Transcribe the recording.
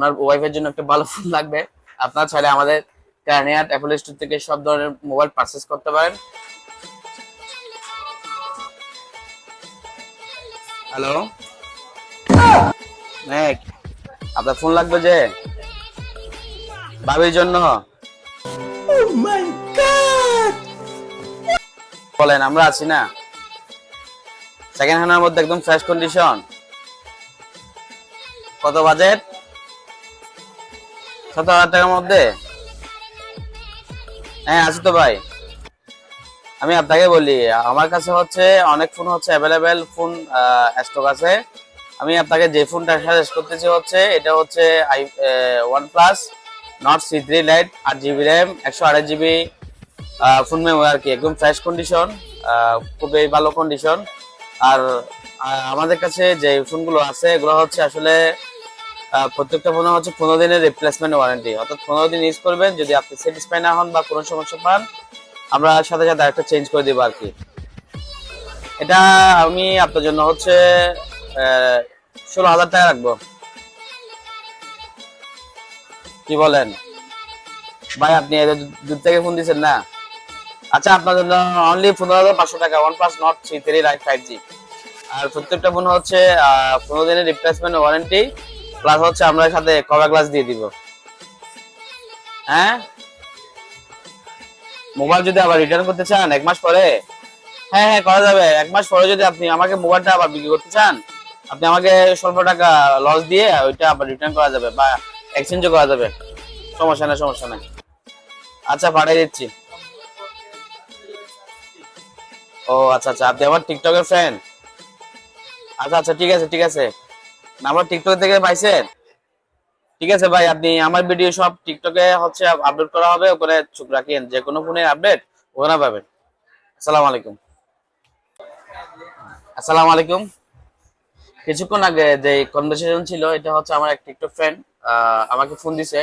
আপনার ওয়াইফের জন্য একটা ভালো ফোন লাগবে। আপনার চাইলে আমাদের কার্নিয়াট অ্যাপল স্টোর থেকে সব ধরনের মোবাইল পারচেস করতে পারেন। হ্যালো নেক আপনার ফোন লাগবে যে? ভাবির জন্য। বলেন আমরা আছি না। সেকেন্ড হ্যান্ডের মধ্যে একদম ফ্রেশ কন্ডিশন কত বাজেট সতেরো হাজার টাকার মধ্যে? হ্যাঁ আছি তো ভাই। আমি আপনাকে বলি, আমার কাছে হচ্ছে অনেক ফোন হচ্ছে অ্যাভেলেবেল ফোন স্টক আছে। আমি আপনাকে যে ফোনটা সাজেস্ট করতেছি হচ্ছে, এটা হচ্ছে I OnePlus Nord C three lite আট জিবি র্যাম একশো আড়াই জিবি ফোন মেমোরি আর কি, একদম ফ্রেশ কন্ডিশন খুবই ভালো কন্ডিশন আর আমাদের কাছে যে ফোনগুলো আছে, এগুলো হচ্ছে আসলে প্রত্যেকটা ফোনে হচ্ছে পনেরো দিনের রিপ্লেসমেন্ট ওয়ারেন্টি অর্থাৎ পনেরো দিন ইউজ করবেন, যদি আপনি স্যাটিসফাই না হন বা কোনো সমস্যা পান, আমরা সাথে সাথে একটা চেঞ্জ করে দেবো আর কি এটা আমি আপনার জন্য হচ্ছে ষোলো হাজার টাকা রাখব। কি বলেন? ভাই, আপনি দূর থেকে ফোন দিচ্ছেন না? আচ্ছা আপনার জন্য অনলি পনেরো হাজার পাঁচশো টাকা OnePlus Nord three three lite five G আর প্রত্যেকটা ফোন হচ্ছে পনেরো দিনের রিপ্লেসমেন্ট ওয়ারেন্টি প্লাস হচ্ছে আমরা সাথে কভার গ্লাস দিয়ে দিব। হ্যাঁ? মোবাইল যদি আবার রিটার্ন করতে চান, এক মাস পরে? হ্যাঁ হ্যাঁ করা যাবে। এক মাস পরে যদি আপনি আমাকে মোবাইলটা আবার বিক্রি করতে চান, আপনি আমাকে স্বল্প টাকা লস দিয়ে ওইটা আবার রিটার্ন করা যাবে বা এক্সচেঞ্জও করা যাবে। সমস্যা নেই সমস্যা নেই। আচ্ছা পাঠিয়ে দিচ্ছি। ও আচ্ছা আচ্ছা। আপনি আমার টিকটকের ফ্রেন্ড আচ্ছা আচ্ছা ঠিক আছে ঠিক আছে। নাম্বার টিকটক থেকে পাইছেন? ঠিক আছে ভাই, আপনি আমার ভিডিও সব টিকটকে হচ্ছে আপলোড করা হবে, ওখানে চোখ রাখেন, যে কোনো ফোনের আপডেট ওখানে পাবেন। আসসালামু আলাইকুম। আসসালামু আলাইকুম। কিছুক্ষণ আগে যে কনভারসেশন ছিল, এটা হচ্ছে আমার এক টিকটক ফ্রেন্ড আমাকে ফোন দিছে।